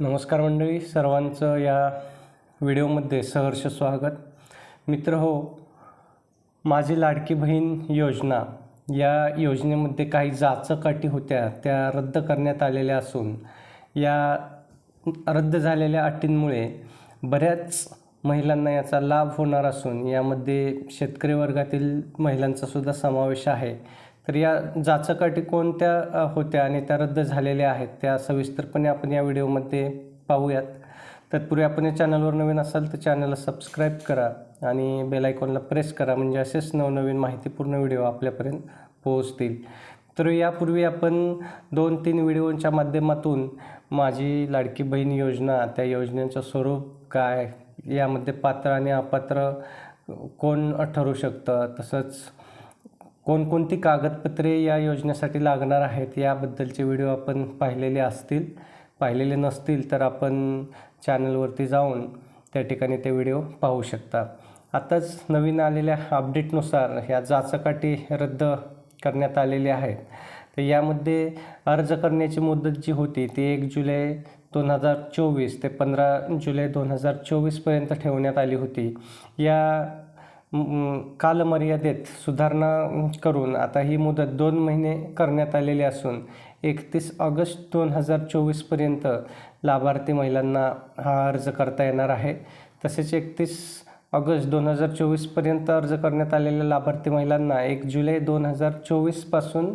नमस्कार मंडळी सर्वांचं या व्हिडिओमध्ये सहर्ष स्वागत. मित्र हो माझी लाडकी बहीण योजना या योजनेमध्ये काही जाचकाटी होत्या त्या रद्द करण्यात आलेल्या असून या रद्द झालेल्या अटींमुळे बऱ्याच महिलांना याचा लाभ होणार असून यामध्ये शेतकरी वर्गातील महिलांचा सुद्धा समावेश आहे. तर या जाचकाठी कोणत्या होत्या आणि त्या रद्द झालेल्या आहेत त्या सविस्तरपणे आपण या व्हिडिओमध्ये पाहूयात. तत्पूर्वी आपण या चॅनलवर नवीन असाल तर चॅनलला सबस्क्राईब करा आणि बेल आयकॉनला प्रेस करा म्हणजे असेच नवनवीन माहितीपूर्ण व्हिडिओ आपल्यापर्यंत पोहोचतील. तर यापूर्वी आपण दोन तीन व्हिडिओच्या माध्यमातून माझी लाडकी बहीण योजना त्या योजनेचं स्वरूप काय यामध्ये पात्र आणि अपात्र कोण ठरू शकतं? तसंच कोणकोणती कागदपत्रे या योजनेसाठी लागणार आहेत याबद्दलचे व्हिडिओ आपण पाहिलेले असतील पाहिलेले नसतील तर आपण चॅनलवरती जाऊन त्या ठिकाणी ते व्हिडिओ पाहू शकता. आताच नवीन आलेल्या अपडेटनुसार ह्या जाचकाठी रद्द करण्यात आलेल्या आहेत. तर यामध्ये अर्ज करण्याची मुदत जी होती ती एक जुलै दोन हजार चोवीस ते पंधरा जुलै दोन हजार चोवीसपर्यंत ठेवण्यात आली होती. या कालमर्यादेत सुधारणा करून आता ही मुदत दोन महिने करण्यात आलेली असून एकतीस ऑगस्ट दोन हजार चोवीसपर्यंत लाभार्थी महिलांना हा अर्ज करता येणार आहे. तसेच एकतीस ऑगस्ट दोन हजार चोवीसपर्यंत अर्ज करण्यात आलेल्या लाभार्थी महिलांना एक जुलै दोन हजार चोवीसपासून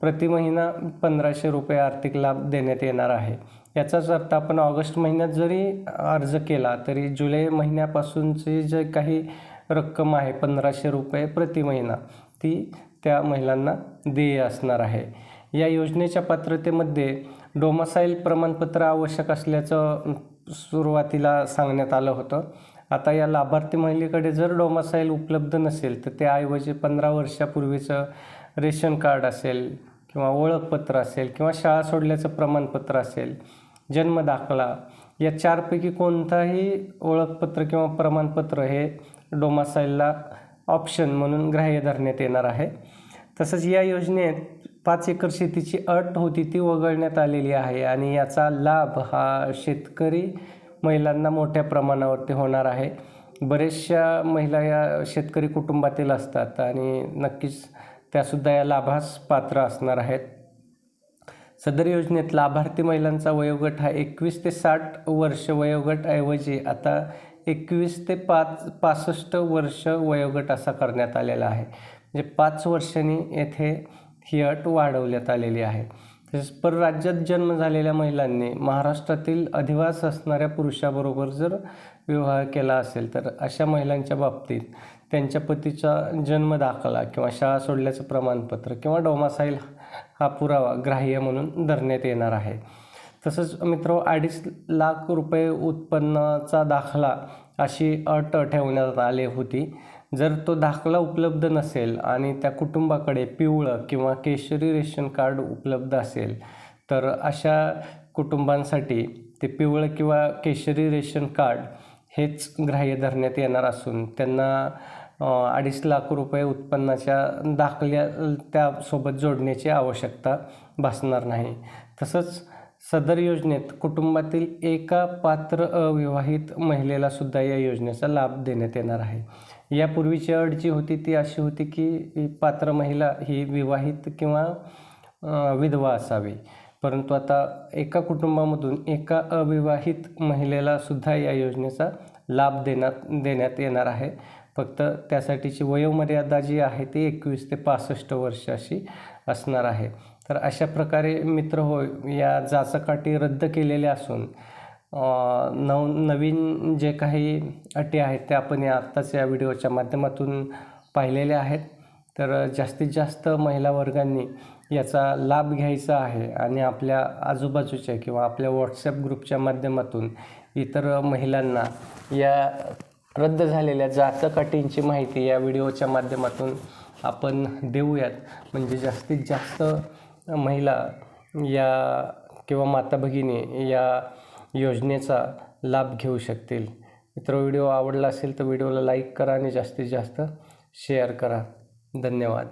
प्रति महिना पंधराशे रुपये आर्थिक लाभ देण्यात येणार आहे. याचाच अर्थ आपण ऑगस्ट महिन्यात जरी अर्ज केला तरी जुलै महिन्यापासूनचे जे काही रक्कम आहे पंधराशे रुपये प्रति महिना. ती त्या महिलांना देय असणार आहे. या योजनेच्या पात्रतेमध्ये डोमासाईल प्रमाणपत्र आवश्यक असल्याचं सुरुवातीला सांगण्यात आलं होतं. आता या लाभार्थी महिलेकडे जर डोमासाईल उपलब्ध नसेल तर त्याऐवजी पंधरा वर्षापूर्वीचं रेशन कार्ड असेल किंवा ओळखपत्र असेल किंवा शाळा सोडल्याचं प्रमाणपत्र असेल जन्म दाखला या चारपैकी कोणताही ओळखपत्र किंवा प्रमाणपत्र हे डोमासाईलला ऑप्शन म्हणून ग्राह्य धरण्यात येणार आहे. तसंच या योजनेत पाच एकर शेतीची अट होती ती वगळण्यात आलेली आहे आणि याचा लाभ हा शेतकरी महिलांना मोठ्या प्रमाणावरती होणार आहे. बऱ्याचशा महिला या शेतकरी कुटुंबातील असतात आणि नक्कीच त्यासुद्धा या लाभास पात्र असणार आहेत. सदर योजनेत लाभार्थी महिलांचा वयोगट हा एकवीस ते साठ वर्ष वयोगटऐवजी आता एकवीस ते पाच पासष्ट वर्ष वयोगट असा करण्यात आलेला आहे. म्हणजे पाच वर्षांनी येथे ही अट वाढवण्यात आलेली आहे. तसेच परराज्यात जन्म झालेल्या महिलांनी महाराष्ट्रातील अधिवास असणाऱ्या पुरुषाबरोबर जर विवाह केला असेल तर अशा महिलांच्या बाबतीत त्यांच्या पतीचा जन्म दाखला किंवा शाळा सोडल्याचं प्रमाणपत्र किंवा डोमासाईल हा पुरावा ग्राह्य म्हणून धरण्यात येणार आहे. तसंच मित्र अडीच लाख रुपये उत्पन्नाचा दाखला अशी अट ठेवण्यात आली होती. जर तो दाखला उपलब्ध नसेल आणि त्या कुटुंबाकडे पिवळं किंवा केशरी रेशन कार्ड उपलब्ध असेल तर अशा कुटुंबांसाठी ते पिवळं किंवा केशरी रेशन कार्ड हेच ग्राह्य धरण्यात येणार असून त्यांना अडीच लाख रुपये उत्पन्नाच्या दाखल्या त्यासोबत जोडण्याची आवश्यकता भासणार नाही. तसंच सदर योजनेत कुटुंबातील एका पात्र अविवाहित महिलेला सुद्धा या योजनेचा लाभ देण्यात येणार आहे. यापूर्वीची अट जी होती ती अशी होती की पात्र महिला ही विवाहित किंवा विधवा असावी. परंतु आता एका कुटुंबामधून एका अविवाहित महिलेला सुद्धा या योजनेचा लाभ देण्यात देण्यात येणार आहे. फक्त त्यासाठीची वयोमर्यादा जी आहे ती एकवीस ते पासष्ट वर्ष अशी असणार आहे. तर अशा प्रकारे मित्र हो या जाचकाठी रद्द केलेल्या असून नव नवीन जे काही अटी आहेत त्या आपण या आत्ताच या व्हिडिओच्या माध्यमातून पाहिलेल्या आहेत. तर जास्तीत जास्त महिला वर्गांनी याचा लाभ घ्यायचा आहे आणि आपल्या आजूबाजूच्या किंवा आपल्या व्हॉट्सॲप ग्रुपच्या माध्यमातून इतर महिलांना या रद्द झालेल्या जाचकाटींची माहिती या व्हिडिओच्या माध्यमातून आपण देऊयात. म्हणजे जास्तीत जास्त महिला या किंवा माता भगिनी या योजनेचा लाभ घेऊ शकतील. मित्र व्हिडिओ आवडला असेल तर व्हिडिओला लाईक करा आणि जास्तीत जास्त शेअर करा. धन्यवाद.